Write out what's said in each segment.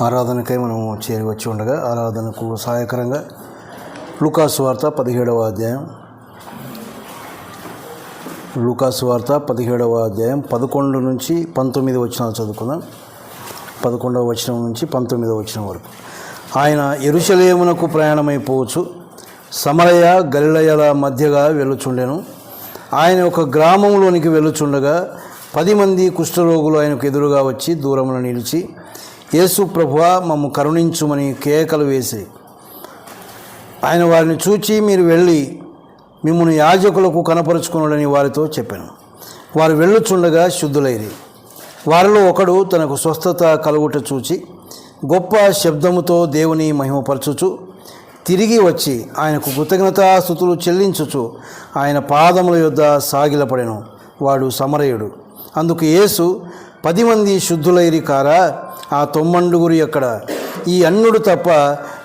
ఆరాధనకై మనం చేరి వచ్చి ఉండగా ఆరాధనకు సహాయకరంగా లూకాసు వార్త పదిహేడవ అధ్యాయం. లూకాసు వార్త పదిహేడవ అధ్యాయం పదకొండు నుంచి పంతొమ్మిది వచనాలు చదువుకుందాం. పదకొండవ వచనం నుంచి పంతొమ్మిదవ వచనం వరకు. ఆయన ఎరుశలేమునకు ప్రయాణమైపోవచ్చు. సమరయ గలిలయల మధ్యగా వెళ్ళుచుండెను. ఆయన ఒక గ్రామంలోనికి వెళ్ళుచుండగా పది మంది కుష్ఠరోగులు ఆయనకు ఎదురుగా వచ్చి దూరమున నిలిచి యేసు ప్రభువ మమ్ము కరుణించుమని కేకలు వేసి ఆయన వారిని చూచి మీరు వెళ్ళి మిమ్మల్ని యాజకులకు కనపరుచుకున్నాడని వారితో చెప్పాను. వారు వెళ్ళుచుండగా శుద్ధులైరి. వారిలో ఒకడు తనకు స్వస్థత కలుగుట చూచి గొప్ప శబ్దముతో దేవుని మహిమపరచుచు తిరిగి వచ్చి ఆయనకు కృతజ్ఞతాస్థుతులు చెల్లించుచు ఆయన పాదముల యొద్ద సాగిలపడెను. వాడు సమరయుడు. అందుకు యేసు పది మంది శుద్ధులైరి కారా ఆ తొమ్మండుగురు ఎక్కడ ఈ అన్నుడు తప్ప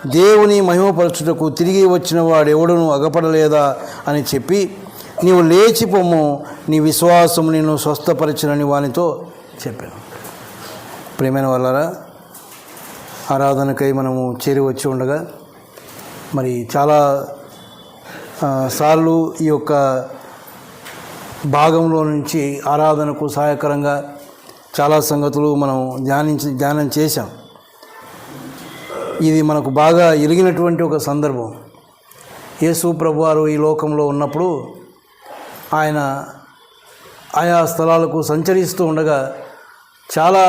దేవుని మహిమపరచుటకు తిరిగి వచ్చిన వాడెవడును అగపడలేదా అని చెప్పి నీవు లేచి పొమ్ము నీ విశ్వాసం నిన్ను స్వస్థపరిచినని వానితో చెప్పాను. ప్రేమైన వాళ్ళరా ఆరాధనకై మనము చేరి వచ్చి ఉండగా మరి చాలా సార్లు ఈ యొక్క భాగంలో నుంచి ఆరాధనకు సహాయకరంగా చాలా సంగతులు మనం ధ్యానించి ధ్యానం చేశాం. ఇది మనకు బాగా ఎరిగినటువంటి ఒక సందర్భం. యేసు ప్రభువారు ఈ లోకంలో ఉన్నప్పుడు ఆయన ఆయా స్థలాలకు సంచరిస్తూ ఉండగా చాలా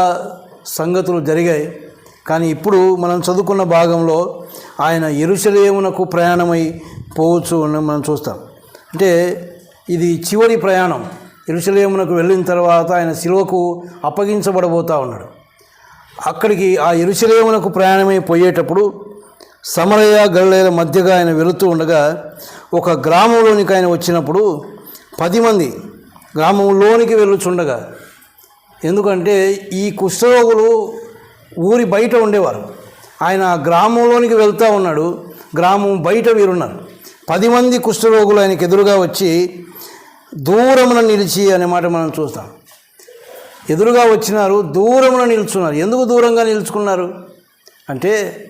సంగతులు జరిగాయి. కానీ ఇప్పుడు మనం చదువుకున్న భాగంలో ఆయన ఎరుసలేమునకు ప్రయాణమై పోవచ్చు అని మనం చూస్తాం. అంటే ఇది చివరి ప్రయాణం. ఎరుసలేమునకు వెళ్ళిన తర్వాత ఆయన శిలువకు అప్పగించబడబోతా ఉన్నాడు. అక్కడికి ఆ ఎరుసలేమునకు ప్రయాణమై పోయేటప్పుడు సమరయ గల్లల మధ్యగా ఆయన వెళుతూ ఉండగా ఒక గ్రామంలోనికి ఆయన వచ్చినప్పుడు పది మంది గ్రామంలోనికి వెళ్ళుచుండగా ఎందుకంటే ఈ కుష్ఠరోగులు ఊరి బయట ఉండేవారు. ఆయన ఆ గ్రామంలోనికి వెళ్తూ ఉన్నాడు. గ్రామం బయట వీరున్నారు. పది మంది కుష్ఠరోగులు ఆయనకు ఎదురుగా వచ్చి దూరమున నిలిచి అనే మాట మనం చూస్తాం. ఎదురుగా వచ్చినారు దూరమున నిల్చున్నారు. ఎందుకు దూరంగా నిలుచుకున్నారు? అంటే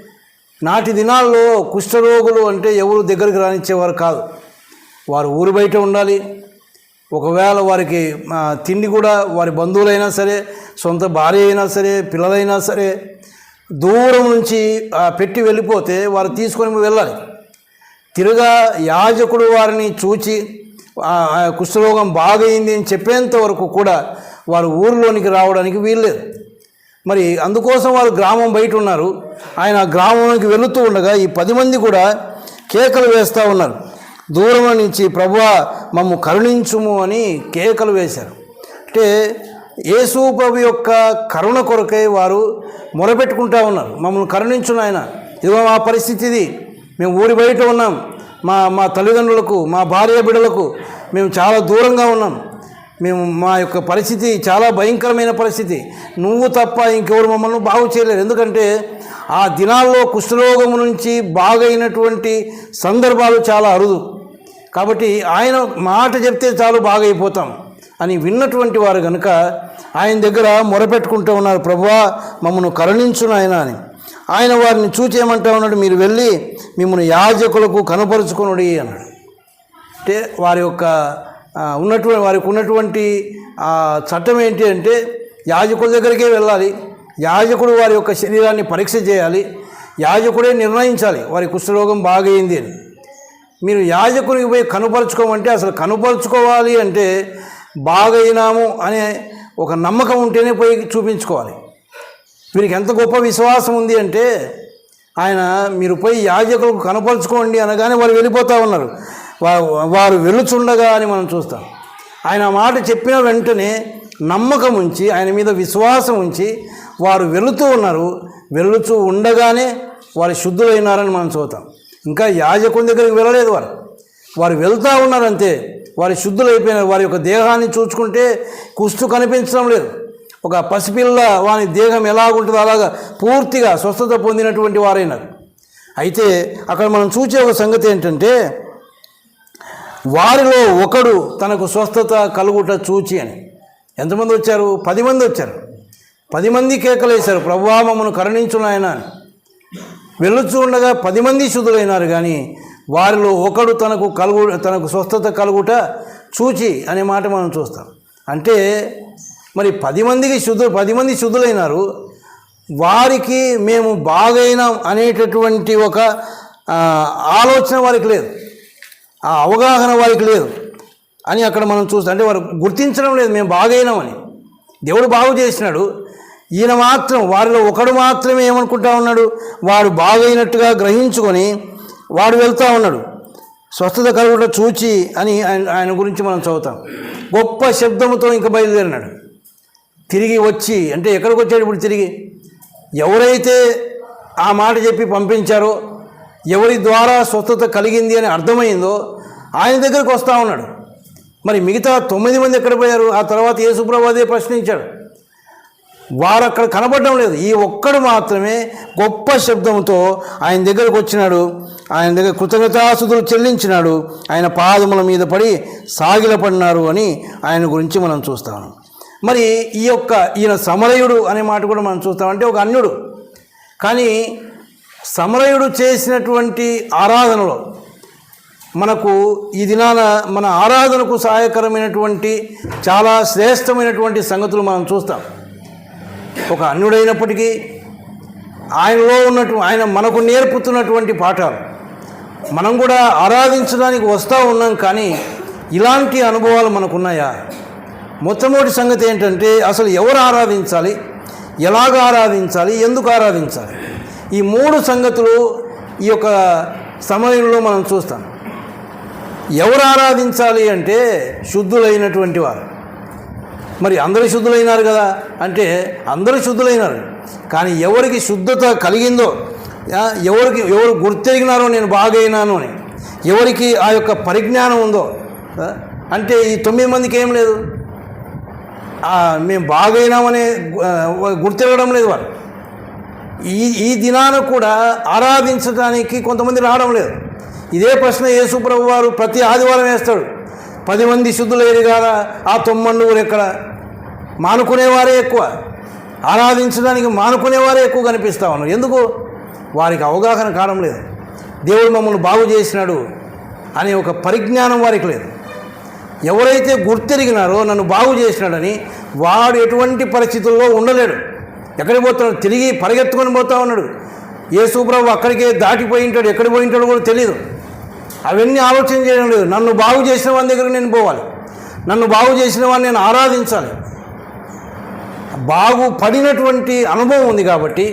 నాటి దినాల్లో కుష్ఠరోగులు అంటే ఎవరు దగ్గరికి రానిచ్చేవారు కాదు. వారు ఊరు బయట ఉండాలి. ఒకవేళ వారికి తిండి కూడా వారి బంధువులైనా సరే సొంత భార్య అయినా సరే పిల్లలైనా సరే దూరం నుంచి పెట్టి వెళ్ళిపోతే వారు తీసుకొని వెళ్ళాలి. తిరుగా యాజకుడు వారిని చూచి కుష్ఠరోగం బాగైంది అని చెప్పేంత వరకు కూడా వారు ఊరిలోనికి రావడానికి వీల్లేదు. మరి అందుకోసం వారు గ్రామం బయట ఉన్నారు ఆయన గ్రామంలోకి వెళుతూ ఉండగా ఈ పది మంది కూడా కేకలు వేస్తూ ఉన్నారు. దూరం నుంచి ప్రభువా మమ్ము కరుణించుము అని కేకలు వేశారు. అంటే యేసు ప్రభు యొక్క కరుణ కొరకై వారు మొరపెట్టుకుంటా ఉన్నారు. మమ్మల్ని కరుణించును ఆయన ఇదిగో మా పరిస్థితి ఇది. మేము ఊరి బయట ఉన్నాం. మా మా తల్లిదండ్రులకు మా భార్య బిడ్డలకు మేము చాలా దూరంగా ఉన్నాం. మేము మా యొక్క పరిస్థితి చాలా భయంకరమైన పరిస్థితి. నువ్వు తప్ప ఇంకెవరు మమ్మల్ని బాగు చేయలేరు. ఎందుకంటే ఆ దినాల్లో కుష్ఠరోగం నుంచి బాగైనటువంటి సందర్భాలు చాలా అరుదు. కాబట్టి ఆయన మాట చెప్తే చాలు బాగైపోతాం అని విన్నటువంటి వారు కనుక ఆయన దగ్గర మొరపెట్టుకుంటూ ఉన్నారు. ప్రభువా మమ్మల్ని కరుణించు నాయన అని. ఆయన వారిని చూచేయమంటా ఉన్నాడు మీరు వెళ్ళి మిమ్మల్ని యాజకులకు కనపరుచుకునుడి అన్నాడు. అంటే వారి యొక్క ఉన్నటువంటి వారికి ఉన్నటువంటి చట్టం ఏంటి అంటే యాజకుల దగ్గరికే వెళ్ళాలి యాజకుడు వారి యొక్క శరీరాన్ని పరీక్ష చేయాలి యాజకుడే నిర్ణయించాలి వారి కుష్ఠరోగం బాగైంది అని. మీరు యాజకునికి పోయి కనుపరుచుకోమంటే అసలు కనుపరుచుకోవాలి అంటే బాగైనాము అనే ఒక నమ్మకం ఉంటేనే పోయి చూపించుకోవాలి. వీరికి ఎంత గొప్ప విశ్వాసం ఉంది అంటే ఆయన మీరు పోయి యాజకులకు కనపరుచుకోండి అనగానే వారు వెళ్ళిపోతూ ఉన్నారు. వారు వెళ్ళుచుండగా అని మనం చూస్తాం. ఆయన మాట చెప్పిన వెంటనే నమ్మకం ఉంచి ఆయన మీద విశ్వాసం ఉంచి వారు వెళుతూ ఉన్నారు. వెళుతూ ఉండగానే వారు శుద్ధులైనారని మనం చూస్తాం. ఇంకా యాజకుని దగ్గరికి వెళ్ళలేదు వారు. వారు వెళ్తూ ఉన్నారంతే. వారి శుద్ధులైపోయినారు. వారి యొక్క దేహాన్ని చూసుకుంటే కుస్తు కనిపించడం లేదు. ఒక పసిపిల్ల వాని దేహం ఎలాగుంటుందో అలాగా పూర్తిగా స్వస్థత పొందినటువంటి వారైనారు. అయితే అక్కడ మనం చూసే ఒక సంగతి ఏంటంటే వారిలో ఒకడు తనకు స్వస్థత కలుగుట చూచి అని. ఎంతమంది వచ్చారు? పది మంది వచ్చారు. పది మంది కేకలేశారు ప్రభువా మమ్మను కరుణించున్నాయన అని. వెళ్ళొచ్చు ఉండగా పది మంది శుద్ధులైనారు కానీ వారిలో ఒకడు తనకు కలుగు తనకు స్వస్థత కలుగుట చూచి అనే మాట మనం చూస్తాం. అంటే మరి పది మందికి శుద్ధు పది మంది శుద్ధులైనారు. వారికి మేము బాగైనాం అనేటటువంటి ఒక ఆలోచన వారికి లేదు. ఆ అవగాహన వారికి లేదు. అని అక్కడ మనం చూస్తాం అంటే వారు గుర్తించడం లేదు మేము బాగైనామని. దేవుడు బాగు చేసినాడు. ఈయన మాత్రం వారిలో ఒకడు మాత్రమే ఏమనుకుంటా ఉన్నాడు? వాడు బాగైనట్టుగా గ్రహించుకొని వాడు వెళ్తూ ఉన్నాడు. స్వస్థత కలుగుట చూచి అని ఆయన ఆయన గురించి మనం చదువుతాం. గొప్ప శబ్దముతో ఇంకా బయలుదేరినాడు. తిరిగి వచ్చి అంటే ఎక్కడికి వచ్చాడు తిరిగి? ఎవరైతే ఆ మాట చెప్పి పంపించారో ఎవరి ద్వారా స్వస్థత కలిగింది అని అర్థమైందో ఆయన దగ్గరికి వస్తూ ఉన్నాడు. మరి మిగతా తొమ్మిది మంది ఎక్కడ పోయారు? ఆ తర్వాత యేసుప్రభాదే ప్రశ్నించాడు. వారు అక్కడ కనబడడం లేదు. ఈ ఒక్కడు మాత్రమే గొప్ప శబ్దంతో ఆయన దగ్గరకు వచ్చినాడు. ఆయన దగ్గర కృతజ్ఞతాసుతులు చెల్లించినాడు. ఆయన పాదముల మీద పడి సాగిలపడినారు అని ఆయన గురించి మనం చూస్తాము. మరి ఈ యొక్క ఈయన సమరయుడు అనే మాట కూడా మనం చూస్తామంటే ఒక అన్యుడు. కానీ సమరయుడు చేసినటువంటి ఆరాధనలో మనకు ఈ దినాన మన ఆరాధనకు సహాయకరమైనటువంటి చాలా శ్రేష్టమైనటువంటి సంగతులు మనం చూస్తాం. ఒక అన్యుడైనప్పటికీ ఆయనలో ఉన్నట్టు ఆయన మనకు నేర్పుతున్నటువంటి పాఠాలు. మనం కూడా ఆరాధించడానికి వస్తూ ఉన్నాం కానీ ఇలాంటి అనుభవాలు మనకున్నాయా? మొట్టమొదటి సంగతి ఏంటంటే అసలు ఎవరు ఆరాధించాలి? ఎలాగ ఆరాధించాలి? ఎందుకు ఆరాధించాలి? ఈ మూడు సంగతులు ఈ యొక్క సమయంలో మనం చూస్తాం. ఎవరు ఆరాధించాలి అంటే శుద్ధులైనటువంటి వారు. మరి అందరూ శుద్ధులైనారు కదా? అంటే అందరూ శుద్ధులైనారు. కానీ ఎవరికి శుద్ధత కలిగిందో ఎవరికి ఎవరు గుర్తెరిగినారో నేను బాగైనాను అని ఎవరికి ఆ యొక్క పరిజ్ఞానం ఉందో అంటే ఈ తొమ్మిది మందికి ఏం లేదు. మేము బాగైనామనే గుర్తిరగడం గుర్తెరగడం లేదు వారు ఈ ఈ దినాన కూడా ఆరాధించడానికి కొంతమంది రావడం లేదు. ఇదే ప్రశ్న యేసుప్రభు వారు ప్రతి ఆదివారం వేస్తాడు. పది మంది శుద్ధులైరు కాదా ఆ తొమ్మండూరు ఎక్కడ? మానుకునేవారే ఎక్కువ. ఆరాధించడానికి మానుకునేవారే ఎక్కువ కనిపిస్తా ఉన్నారు. ఎందుకు? వారికి అవగాహన కావడం లేదు. దేవుడు మమ్మల్ని బాగు చేసినాడు అనే ఒక పరిజ్ఞానం వారికి లేదు. ఎవరైతే గుర్తెరిగినారో నన్ను బాగు చేసినాడని వాడు ఎటువంటి పరిస్థితుల్లో ఉండలేడు. ఎక్కడికి పోతున్నాడు? తిరిగి పరిగెత్తుకొని పోతా ఉన్నాడు. యేసుప్రభు అక్కడికే దాటిపోయి ఉంటాడు. ఎక్కడ పోయి ఉంటాడో కూడా తెలియదు అవన్నీ ఆలోచన చేయడం లేదు. నన్ను బాగు చేసిన వాని దగ్గర నేను పోవాలి. నన్ను బాగు చేసిన వాడిని నేను ఆరాధించాలి. బాగుపడినటువంటి అనుభవం ఉంది కాబట్టి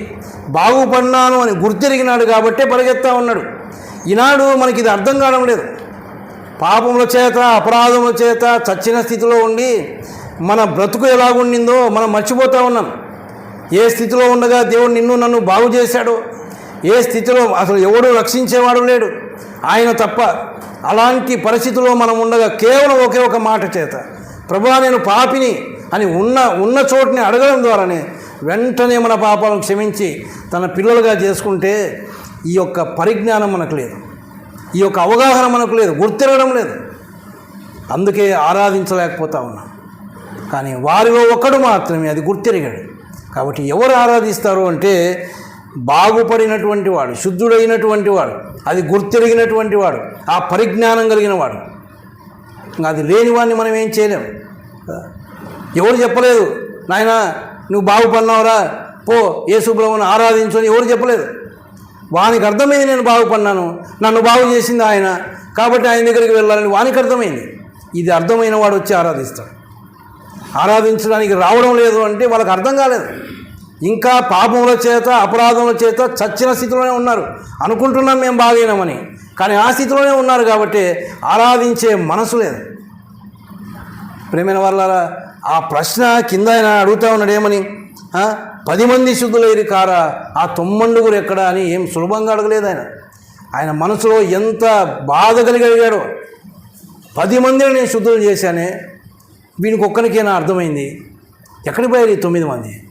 బాగుపడినాను అని గుర్తెరిగినాడు కాబట్టే పరిగెత్తా ఉన్నాడు. ఈనాడు మనకి ఇది అర్థం కావడం లేదు. పాపముల చేత అపరాధముల చేత చచ్చిన స్థితిలో ఉండి మన బ్రతుకు ఎలాగుండిందో మనం మర్చిపోతూ ఉన్నాం. ఏ స్థితిలో ఉండగా దేవుడు నిన్ను నన్ను బాగు చేశాడు? ఏ స్థితిలో అసలు ఎవడు రక్షించేవాడు లేడు? ఆయన తప్ప అలాంటి పరిస్థితిలో మనం ఉండగా కేవలం ఒకే ఒక మాట చేత ప్రభా నేను పాపిని అని ఉన్న ఉన్న చోటుని అడగడం ద్వారానే వెంటనే మన పాపాలను క్షమించి తన పిల్లలుగా చేసుకుంటే ఈ యొక్క పరిజ్ఞానం మనకు లేదు. ఈ యొక్క అవగాహన మనకు లేదు గుర్తిరగడం లేదు. అందుకే ఆరాధించలేకపోతా ఉన్నాం. కానీ వారిలో ఒకడు మాత్రమే అది గుర్తిరిగాడు. కాబట్టి ఎవరు ఆరాధిస్తారు అంటే బాగుపడినటువంటి వాడు శుద్ధుడైనటువంటి వాడు అది గుర్తిరిగినటువంటి వాడు ఆ పరిజ్ఞానం కలిగిన వాడు. అది లేని వాడిని మనం ఏం చేయలేం. ఎవరు చెప్పలేదు నాయన నువ్వు బాగుపడినావురా? పో యేసుప్రభుని ఆరాధించు అని ఎవరు చెప్పలేదు. వానికి అర్థమైంది నేను బాగుపడినాను. నన్ను బాగు చేసింది ఆయన. కాబట్టి ఆయన దగ్గరికి వెళ్ళాలని వానికి అర్థమైంది. ఇది అర్థమైన వాడు వచ్చి ఆరాధిస్తాడు. ఆరాధించడానికి రావడం లేదు అంటే వాళ్ళకి అర్థం కాలేదు. ఇంకా పాపముల చేత అపరాధముల చేత చచ్చిన స్థితిలోనే ఉన్నారు. అనుకుంటున్నాం మేము బాగైనామని కానీ ఆ స్థితిలోనే ఉన్నారు కాబట్టి ఆరాధించే మనసు లేదు. ప్రేమైన వాళ్ళ ఆ ప్రశ్న కింద ఆయన అడుగుతా ఉన్నాడు ఏమని? పది మంది శుద్ధులైరి కారా ఆ తొమ్మండుగురు ఎక్కడ అని ఏం సులభంగా అడగలేదు ఆయన. ఆయన మనసులో ఎంత బాధ కలిగడిగాడో పది మందిని నేను శుద్ధులు చేశానే వీనికి ఒక్కరికైనా అర్థమైంది. ఎక్కడికి పోయారు ఈ తొమ్మిది మంది?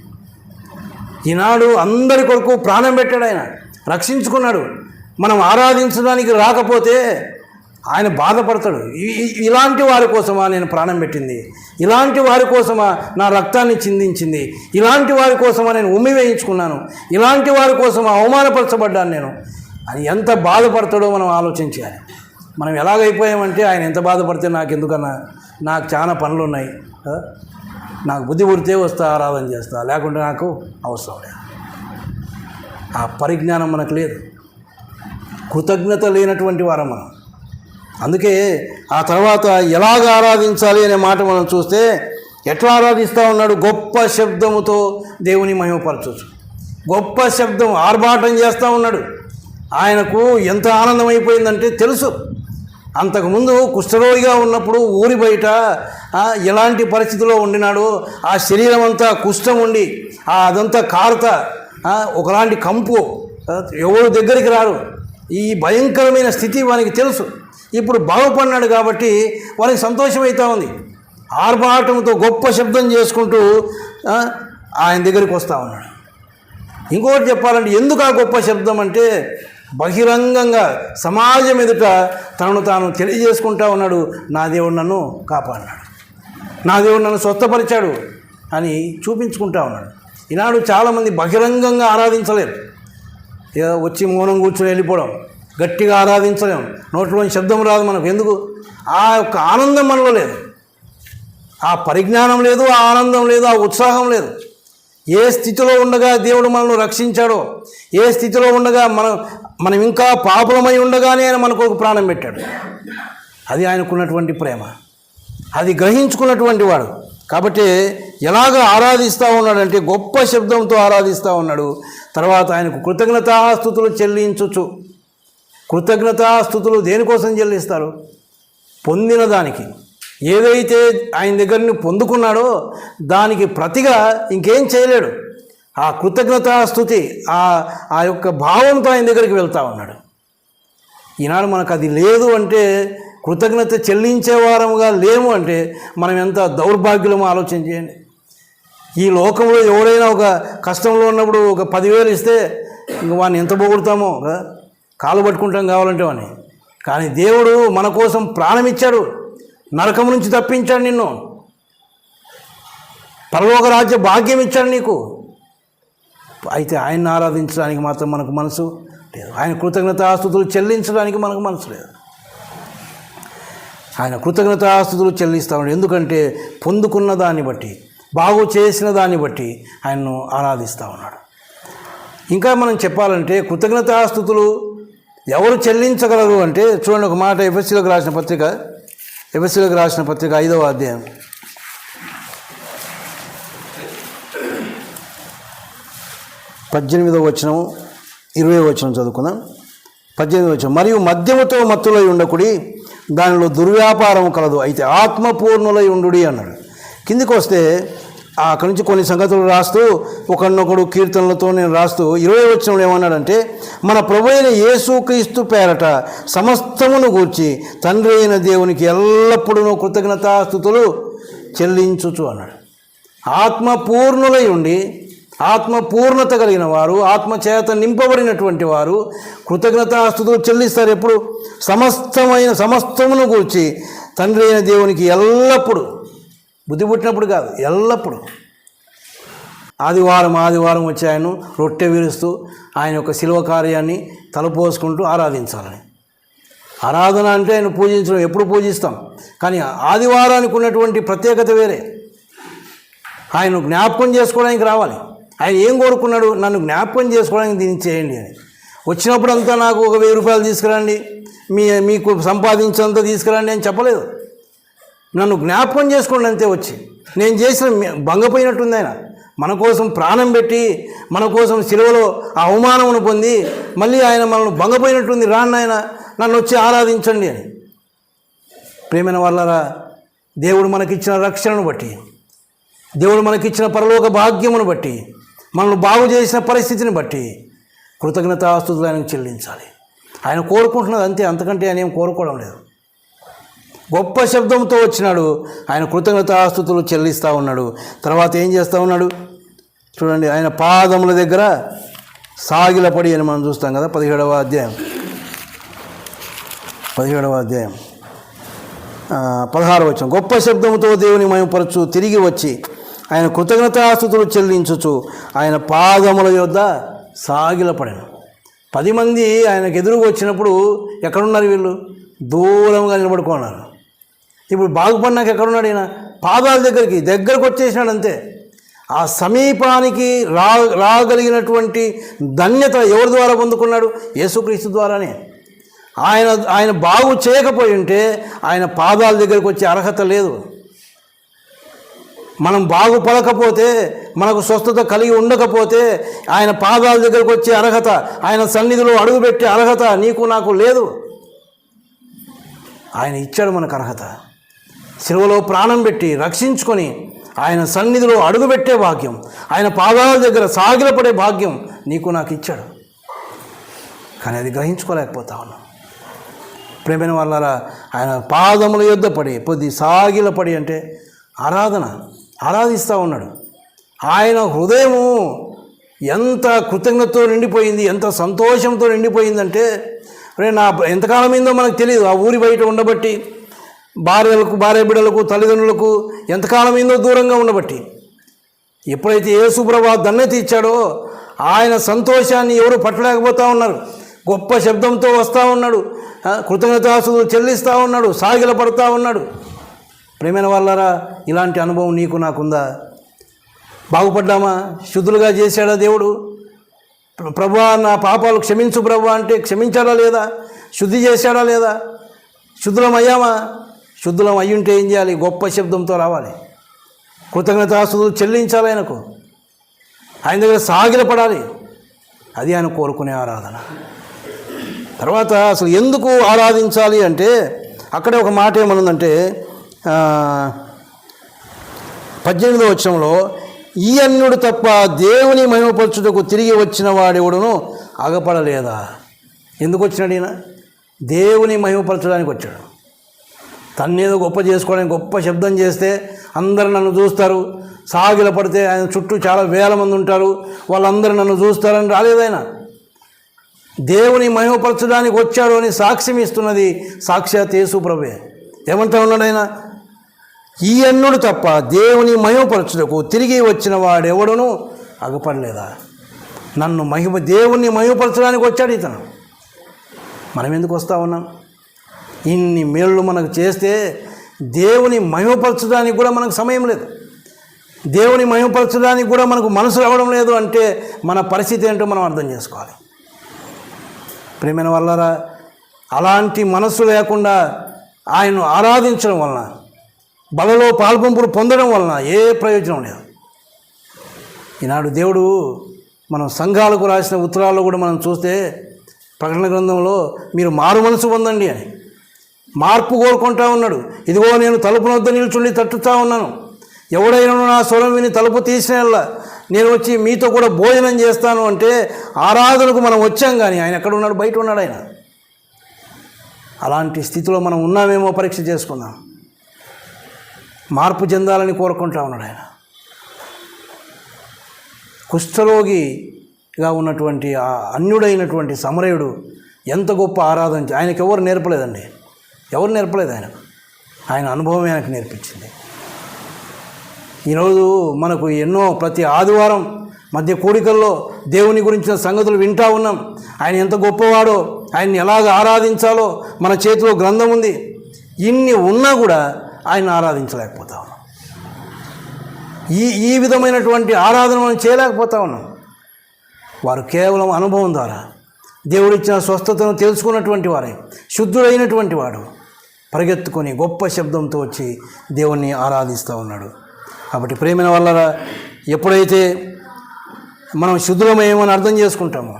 ఈనాడు అందరి కొరకు ప్రాణం పెట్టాడు ఆయన. రక్షించుకున్నాడు. మనం ఆరాధించడానికి రాకపోతే ఆయన బాధపడతాడు. ఇలాంటి వారి కోసమా నేను ప్రాణం పెట్టింది? ఇలాంటి వారి కోసమా నా రక్తాన్ని చిందించింది? ఇలాంటి వారి కోసమా నేను ఉమ్మి వేయించుకున్నాను? ఇలాంటి వారి కోసమా అవమానపరచబడ్డాను నేను? అని ఎంత బాధపడతాడో మనం ఆలోచించాలి. మనం ఎలాగైపోయామంటే ఆయన ఎంత బాధపడితే నాకు ఎందుకన్నా నాకు చాలా పనులు ఉన్నాయి నాకు బుద్ధి పుడితే వస్తా ఆరాధన చేస్తా. లేకుంటే నాకు అవసరం లేదు. ఆ పరిజ్ఞానం మనకు లేదు. కృతజ్ఞత లేనటువంటి వారం మనం. అందుకే ఆ తర్వాత ఎలాగ ఆరాధించాలి అనే మాట మనం చూస్తే ఎట్లా ఆరాధిస్తూ ఉన్నాడు? గొప్ప శబ్దముతో దేవుని మహిమపరచవచ్చు గొప్ప శబ్దం ఆర్భాటం చేస్తూ ఉన్నాడు. ఆయనకు ఎంత ఆనందం అయిపోయిందంటే తెలుసు. అంతకుముందు కుష్ఠరోగిగా ఉన్నప్పుడు ఊరి బయట ఎలాంటి పరిస్థితిలో ఉండినాడు ఆ శరీరం అంతా కుష్ఠం ఉండి ఆ అదంతా కారత ఒకలాంటి కంపు ఎవరు దగ్గరికి రారు. ఈ భయంకరమైన స్థితి వానికి తెలుసు. ఇప్పుడు బాగుపడినాడు కాబట్టి వాళ్ళకి సంతోషం అవుతా ఉంది. ఆర్భాటంతో గొప్ప శబ్దం చేసుకుంటూ ఆయన దగ్గరికి వస్తూ ఉన్నాడు. ఇంకోటి చెప్పాలంటే ఎందుకు ఆ గొప్ప శబ్దం అంటే బహిరంగంగా సమాజం ఎదుట తనను తాను తెలియజేసుకుంటా ఉన్నాడు. నా దేవుడు నన్ను కాపాడినాడు. నా దేవుడు నన్ను స్వస్థపరిచాడు అని చూపించుకుంటా ఉన్నాడు. ఈనాడు చాలామంది బహిరంగంగా ఆరాధించలేరు. ఏదో వచ్చి మౌనం కూర్చొని వెళ్ళిపోవడం. గట్టిగా ఆరాధించలేము. నోట్లోని శబ్దం రాదు మనకు. ఎందుకు? ఆ యొక్క ఆనందం మనలో లేదు. ఆ పరిజ్ఞానం లేదు ఆ ఆనందం లేదు ఆ ఉత్సాహం లేదు. ఏ స్థితిలో ఉండగా దేవుడు మనల్ని రక్షించాడో ఏ స్థితిలో ఉండగా మనం మనం ఇంకా పాపులమై ఉండగానే ఆయన మనకు ఒక ప్రాణం పెట్టాడు. అది ఆయనకున్నటువంటి ప్రేమ. అది గ్రహించుకున్నటువంటి వాడు. కాబట్టి ఎలాగ ఆరాధిస్తూ ఉన్నాడంటే గొప్ప శబ్దంతో ఆరాధిస్తూ ఉన్నాడు. తర్వాత ఆయనకు కృతజ్ఞతాస్థుతులు చెల్లించుచు. కృతజ్ఞతాస్థుతులు దేనికోసం చెల్లిస్తారు? పొందిన దానికి. ఏదైతే ఆయన దగ్గరని పొందుకున్నాడో దానికి ప్రతిగా ఇంకేం చేయలేడు. ఆ కృతజ్ఞతాస్థుతి ఆ ఆ యొక్క భావంతో ఆయన దగ్గరికి వెళ్తా ఉన్నాడు. ఈనాడు మనకు అది లేదు అంటే కృతజ్ఞత చెల్లించేవారముగా లేము అంటే మనం ఎంత దౌర్భాగ్యమో ఆలోచన చేయండి. ఈ లోకంలో ఎవరైనా ఒక కష్టంలో ఉన్నప్పుడు ఒక పదివేలు ఇస్తే ఇంక వాడిని ఎంత పొగుడతామో కదా? కాలు పట్టుకుంటాం కావాలంటే వాడిని కానీ దేవుడు మన కోసం ప్రాణం ఇచ్చాడు నరకం నుంచి తప్పించాడు నిన్ను. పరలోక రాజ్య భాగ్యం ఇచ్చాడు నీకు. అయితే ఆయన్ని ఆరాధించడానికి మాత్రం మనకు మనసు లేదు. ఆయన కృతజ్ఞత ఆస్తుతులు చెల్లించడానికి మనకు మనసు లేదు. ఆయన కృతజ్ఞతాస్తుతులు చెల్లిస్తా ఉన్నాడు. ఎందుకంటే పొందుకున్న దాన్ని బట్టి బాగు చేసిన దాన్ని బట్టి ఆయన్ను ఆరాధిస్తూ ఉన్నాడు. ఇంకా మనం చెప్పాలంటే కృతజ్ఞతాస్తుతులు ఎవరు చెల్లించగలరు అంటే చూడండి ఒక మాట ఎఫ్ఎస్సీలోకి రాసిన పత్రిక ఎఫ్ఎస్సీలోకి రాసిన పత్రిక ఐదవ అధ్యాయం. పద్దెనిమిదవ వచనం ఇరవై వచనం చదువుకుందాం. పద్దెనిమిది వచనం. మరియు మద్యముతో మత్తులై ఉండకుడి దానిలో దుర్వ్యాపారం కలదు. అయితే ఆత్మపూర్ణులై ఉండు అన్నాడు. కిందికి వస్తే అక్కడి నుంచి కొన్ని సంగతులు రాస్తూ ఒకరినొకడు కీర్తనలతో నేను రాస్తూ ఇరవై వచనంలో ఏమన్నాడంటే మన ప్రభు అయిన యేసుక్రీస్తు పేరట సమస్తమును గూర్చి తండ్రి అయిన దేవునికి ఎల్లప్పుడూ కృతజ్ఞతాస్థుతులు చెల్లించుచు అన్నాడు. ఆత్మపూర్ణులై ఉండి ఆత్మపూర్ణత కలిగిన వారు ఆత్మ చేత నింపబడినటువంటి వారు కృతజ్ఞతాస్తుతులు చెల్లిస్తారు ఎప్పుడు? సమస్తమైన సమస్తమును గూర్చి తండ్రి అయిన దేవునికి ఎల్లప్పుడూ బుద్ధి పుట్టినప్పుడు కాదు ఎల్లప్పుడూ. ఆదివారం ఆదివారం వచ్చి ఆయన రొట్టె విరుస్తూ ఆయన యొక్క శిల్వ కార్యాన్ని తలపోసుకుంటూ ఆరాధించాలని. ఆరాధన అంటే ఆయన పూజించడం ఎప్పుడు పూజిస్తాం. కానీ ఆదివారానికి ఉన్నటువంటి ప్రత్యేకత వేరే. ఆయన జ్ఞాపకం చేసుకోవడానికి రావాలి. ఆయన ఏం కోరుకున్నాడు? నన్ను జ్ఞాపకం చేసుకోవడానికి దీన్ని చేయండి అని. వచ్చినప్పుడు అంతా నాకు ఒక వెయ్యి రూపాయలు తీసుకురండి. మీ మీకు సంపాదించినంత తీసుకురండి అని చెప్పలేదు. నన్ను జ్ఞాపకం చేసుకోండి అంతే వచ్చి. నేను చేసిన భంగపోయినట్టుంది ఆయన మన కోసం ప్రాణం పెట్టి మన కోసం సిలువలో ఆ అవమానమును పొంది మళ్ళీ ఆయన మనల్ని భంగపోయినట్టుంది రాన్న ఆయన నన్ను వచ్చి ఆరాధించండి అని. ప్రేమైన వాళ్ళరా దేవుడు మనకిచ్చిన రక్షణను బట్టి దేవుడు మనకిచ్చిన పరలోక భాగ్యమును బట్టి మనల్ని బాగు చేసిన పరిస్థితిని బట్టి కృతజ్ఞత ఆస్తులు ఆయనకు చెల్లించాలి. ఆయన కోరుకుంటున్నది అంతే అంతకంటే ఆయన ఏం కోరుకోవడం లేదు. గొప్ప శబ్దంతో వచ్చినాడు. ఆయన కృతజ్ఞత ఆస్తుతులు చెల్లిస్తూ ఉన్నాడు. తర్వాత ఏం చేస్తూ ఉన్నాడు? చూడండి ఆయన పాదముల దగ్గర సాగిలపడి అని మనం చూస్తాం కదా పదిహేడవ అధ్యాయం. పదిహేడవ అధ్యాయం. పదహారు వచ్చాం గొప్ప శబ్దంతో దేవుని మయపరచు తిరిగి వచ్చి ఆయన కృతజ్ఞతాస్థుతులు చెల్లించుచు ఆయన పాదముల యొద్ద సాగిలపడాను. పది మంది ఆయనకు ఎదురుగా వచ్చినప్పుడు ఎక్కడున్నారు వీళ్ళు? దూరంగా నిలబడుకున్నారు. ఇప్పుడు బాగుపడినాక ఎక్కడున్నాడు ఈయన? పాదాల దగ్గరికి దగ్గరకు వచ్చేసినాడు అంతే. ఆ సమీపానికి రా రాగలిగినటువంటి ధన్యత ఎవరి ద్వారా పొందుకున్నాడు? యేసుక్రీస్తు ద్వారానే. ఆయన ఆయన బాగు చేయకపోయి ఉంటే ఆయన పాదాల దగ్గరికి వచ్చే అర్హత లేదు. మనం బాగుపడకపోతే మనకు స్వస్థత కలిగి ఉండకపోతే ఆయన పాదాల దగ్గరకు వచ్చే అర్హత ఆయన సన్నిధిలో అడుగుపెట్టే అర్హత నీకు నాకు లేదు. ఆయన ఇచ్చాడు మనకు అర్హత. శిలువలో ప్రాణం పెట్టి రక్షించుకొని ఆయన సన్నిధిలో అడుగుపెట్టే భాగ్యం ఆయన పాదాల దగ్గర సాగిలపడే భాగ్యం నీకు నాకు ఇచ్చాడు. కానీ అది గ్రహించుకోలేకపోతా ఉన్నాం. ప్రేమైన వాళ్ళారా ఆయన పాదముల యుద్ధ పడి పొద్ది సాగిల పడి అంటే ఆరాధన ఆరాధిస్తూ ఉన్నాడు. ఆయన హృదయము ఎంత కృతజ్ఞతతో నిండిపోయింది ఎంత సంతోషంతో నిండిపోయిందంటే రే నా ఎంతకాలం ఏందో మనకు తెలియదు ఆ ఊరి బయట ఉండబట్టి భార్యలకు భార్య బిడ్డలకు తల్లిదండ్రులకు ఎంతకాలం ఏందో దూరంగా ఉండబట్టి ఎప్పుడైతే యేసుప్రభా ధన్యత ఇచ్చాడో ఆయన సంతోషాన్ని ఎవరు పట్టలేకపోతూ ఉన్నారు. గొప్ప శబ్దంతో వస్తూ ఉన్నాడు. కృతజ్ఞతాసులు చెల్లిస్తూ ఉన్నాడు. సాగిల పడుతూ ఉన్నాడు. ప్రేమైన వాళ్ళారా ఇలాంటి అనుభవం నీకు నాకుందా? బాగుపడ్డామా? శుద్ధులుగా చేశాడా దేవుడు? ప్రభా నా పాపాలు క్షమించు ప్రభా అంటే క్షమించాడా లేదా? శుద్ధి చేశాడా లేదా? శుద్ధులమయ్యామా? శుద్ధులం అయ్యుంటే ఏం చేయాలి? గొప్ప శబ్దంతో రావాలి. కృతజ్ఞతాస్తులు చెల్లించాలి ఆయనకు. ఆయన దగ్గర సాగిలపడాలి అది ఆయన కోరుకునే ఆరాధన. తర్వాత అసలు ఎందుకు ఆరాధించాలి అంటే అక్కడే ఒక మాట ఏమనుందంటే పద్దెనిమిదవ పద్దెనిమిదో వచ్చంలో ఈ అన్యుడు తప్ప దేవుని మహిమపరచుటకు తిరిగి వచ్చిన వాడెవడును అగపడలేదా? ఎందుకు వచ్చినాడు ఈయన? దేవుని మహిమపరచడానికి వచ్చాడు. తన్నేదో గొప్ప చేసుకోవడానికి గొప్ప శబ్దం చేస్తే అందరు నన్ను చూస్తారు. సాగిల పడితే ఆయన చుట్టూ చాలా వేల మంది ఉంటారు. వాళ్ళందరూ నన్ను చూస్తారని రాలేదైనా దేవుని మహిమపరచడానికి వచ్చాడు అని సాక్ష్యం ఇస్తున్నది సాక్షాత్ యేసు ప్రభే ఏమంటా ఉన్నాడు ఆయన? ఈ అన్నుడు తప్ప దేవుని మహిమపరచుటకు తిరిగి వచ్చిన వాడెవడును అగపడలేదా? నన్ను మహిమ దేవుణ్ణి మహిమపరచడానికి వచ్చాడు ఇతను. మనం ఎందుకు వస్తా ఉన్నాం? ఇన్ని మేళ్ళు మనకు చేస్తే దేవుని మహిమపరచడానికి కూడా మనకు సమయం లేదు. దేవుని మహిమపరచడానికి కూడా మనకు మనసు రావడం లేదు అంటే మన పరిస్థితి ఏంటో మనం అర్థం చేసుకోవాలి. ప్రేమైన వల్లరా అలాంటి మనస్సు లేకుండా ఆయన్ను ఆరాధించడం వలన బలలో పాల్పంపులు పొందడం వలన ఏ ప్రయోజనం లేదు. ఈనాడు దేవుడు మనం సంఘాలకు రాసిన ఉత్తరాల్లో కూడా మనం చూస్తే ప్రకటన గ్రంథంలో మీరు మారు మనసు పొందండి అని. మార్పు కోరుకుంటా ఉన్నాడు. ఇదిగో నేను తలుపు వద్ద నిల్చుండి తట్టుతా ఉన్నాను. ఎవడైనా నా స్వరం విని తలుపు తీసినల్లా నేను వచ్చి మీతో కూడా భోజనం చేస్తాను అంటే ఆరాధనకు మనం వచ్చాం కానీ ఆయన ఎక్కడ ఉన్నాడు? బయట ఉన్నాడు ఆయన. అలాంటి స్థితిలో మనం ఉన్నామేమో పరీక్ష చేసుకుందాం. మార్పు చెందాలని కోరుకుంటా ఉన్నాడు ఆయన. కుష్ఠరోగిగా ఉన్నటువంటి ఆ అన్యుడైనటువంటి సమరయుడు ఎంత గొప్ప ఆరాధన ఆయనకి ఎవరు నేర్పలేదండి. ఎవరు నేర్పలేదు ఆయన. ఆయన అనుభవం ఆయనకు నేర్పించింది. ఈరోజు మనకు ఎన్నో ప్రతి ఆదివారం మధ్య కూడికల్లో దేవుని గురించిన సంగతులు వింటా ఉన్నాం. ఆయన ఎంత గొప్పవాడో ఆయన్ని ఎలాగ ఆరాధించాలో మన చేతిలో గ్రంథం ఉంది. ఇన్ని ఉన్నా కూడా ఆయన ఆరాధించలేకపోతా ఉన్నాం. ఈ ఈ విధమైనటువంటి ఆరాధన మనం చేయలేకపోతా ఉన్నాం. వారు కేవలం అనుభవం ద్వారా దేవుడిచ్చిన స్వస్థతను తెలుసుకున్నటువంటి వారే శుద్ధుడైనటువంటి వాడు. పరిగెత్తుకొని గొప్ప శబ్దంతో వచ్చి దేవుణ్ణి ఆరాధిస్తూ ఉన్నాడు. కాబట్టి ప్రేమిన వల్ల ఎప్పుడైతే మనం శుద్ధులమేమని అర్థం చేసుకుంటామో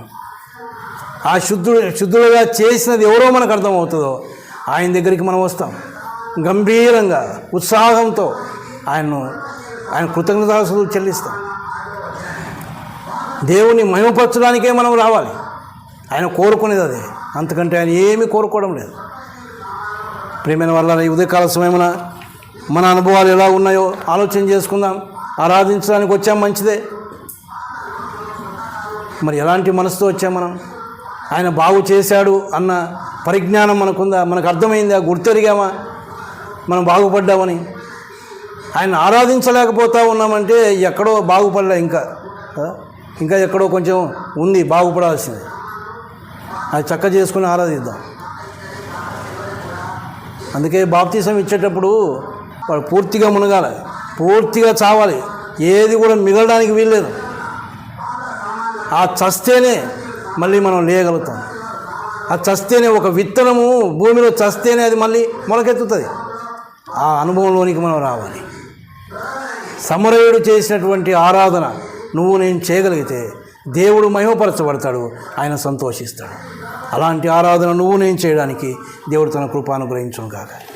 ఆ శుద్ధుడు శుద్ధులుగా చేసినది ఎవరో మనకు అర్థమవుతుందో ఆయన దగ్గరికి మనం వస్తాం. గంభీరంగా ఉత్సాహంతో ఆయన్ను ఆయన కృతజ్ఞతాసులు చెల్లిస్తాం. దేవుని మహిమపరచడానికే మనం రావాలి. ఆయన కోరుకునేది అదే. అంతకంటే ఆయన ఏమీ కోరుకోవడం లేదు. ప్రేమైన వల్ల ఈ ఉదయకాల సమయమున మన అనుభవాలు ఎలా ఉన్నాయో ఆలోచన చేసుకుందాం. ఆరాధించడానికి వచ్చాం మంచిదే. మరి ఎలాంటి మనసుతో వచ్చాం మనం? ఆయన బాగు చేశాడు అన్న పరిజ్ఞానం మనకుందా? మనకు అర్థమైందా? గుర్తెరిగామా? మనం బాగుపడ్డామని? ఆయన ఆరాధించలేకపోతా ఉన్నామంటే ఎక్కడో బాగుపడలే ఇంకా. ఇంకా ఎక్కడో కొంచెం ఉంది బాగుపడాల్సింది. అది చక్క చేసుకుని ఆరాధిద్దాం. అందుకే బాప్తీసం ఇచ్చేటప్పుడు వాడు పూర్తిగా మునగాలి. పూర్తిగా చావాలి. ఏది కూడా మిగలడానికి వీల్లేదు. ఆ చస్తేనే మళ్ళీ మనం లేయగలుగుతాం. ఆ చస్తేనే ఒక విత్తనము భూమిలో చస్తేనే అది మళ్ళీ మొలకెత్తుతుంది. ఆ అనుభవంలోనికి మనం రావాలి. సమరయుడు చేసినటువంటి ఆరాధన నువ్వు నేను చేయగలిగితే దేవుడు మహిమపరచబడతాడు. ఆయన సంతోషిస్తాడు. అలాంటి ఆరాధన నువ్వు నేను చేయడానికి దేవుడు తన కృపానుగ్రహించును కాక